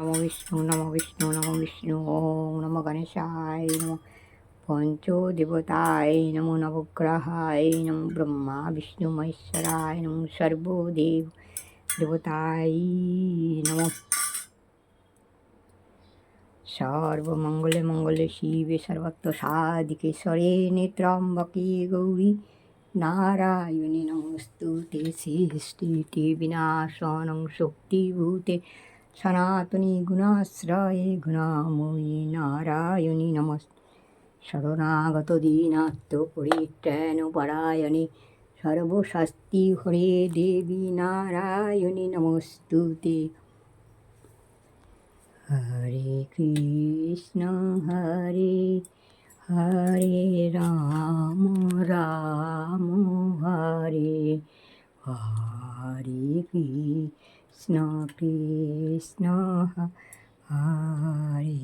নম বিষ্ণু নম বিষ্ণু নম বিষ্ণু ওম নম গণেশায় নম পঞ্চদেবতায় নমো নবগ্রহায় নম ব্রহ্মা বিষ্ণু মহেশ্বরায় নম সর্বদেব দেবতায় নম সর্বমঙ্গলে মঙ্গলে শিবে সর্বত্র সাধিকেশ্বরে নেত্রম্বকে গৌরী নারায়ণী নমস্তুতে সৃষ্টিতে বিনাশনং শক্তিভূতে সনাতনী গুণাশ্রয়ে গুণাময়ী নারায়ণী নমস্ত শরণাগত দীনাত্ম পরিত্রাণ পরায়ণে সর্বশাস্তি হরে দেবী নারায়ণী নমস্তুতে হরে কৃষ্ণ হরে হরে রাম রাম হরে হরে কৃষ্ণ কৃষ্ণ হরে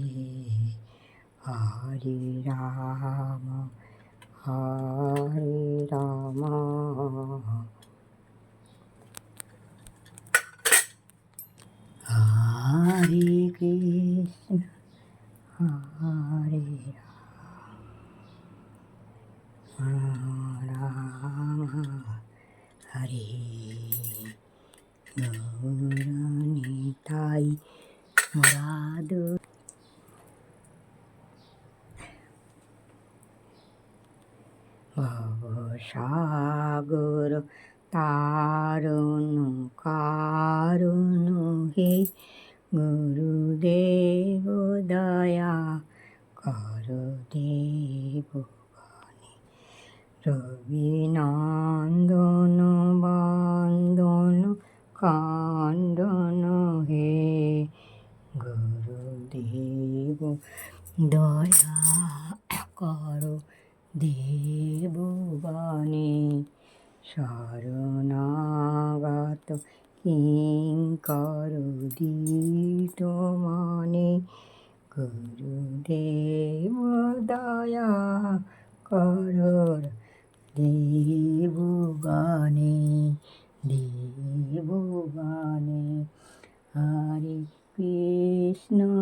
হরে রাম হরে রাম হরে কৃষ্ণ হরে মুরাদ ভবসাগর তারণ কারণ হে গুরুদেব দয়া কর দেব রবিনন্দন গুরুদেব দয়া কর দেববাণী শরণাগত কিঙ্কর দিত মনে গুরুদেব দয়া কর দেববাণী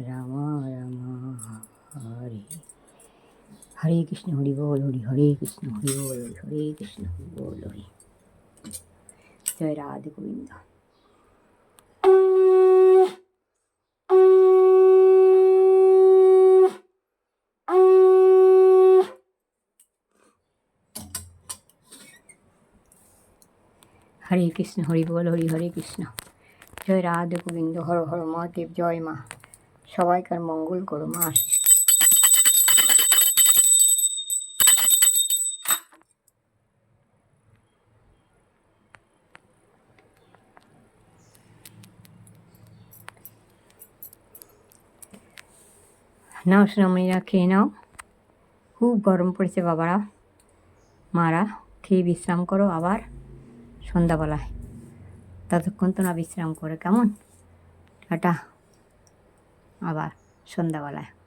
রাম রাম হরে হরে কৃষ্ণ হরি বল হরি হরে কৃষ্ণ হরি বল হরে কৃষ্ণ হরি বল হরি জয় রাধে গোবিন্দ হরে কৃষ্ণ হরি বল হরি হরে কৃষ্ণ জয় রাধে গোবিন্দ হর হর মহাদেব জয় মা সবাইকার মঙ্গল করো, মা। নাও সোনামণিরা, খেয়ে নাও। খুব গরম পড়েছে বাবারা। মারা, খেয়ে বিশ্রাম করো আবার সন্ধ্যাবেলায়। ততক্ষণ তো না বিশ্রাম করে, কেমন? টাটা। আবার সন্ধ্যাবেলায়।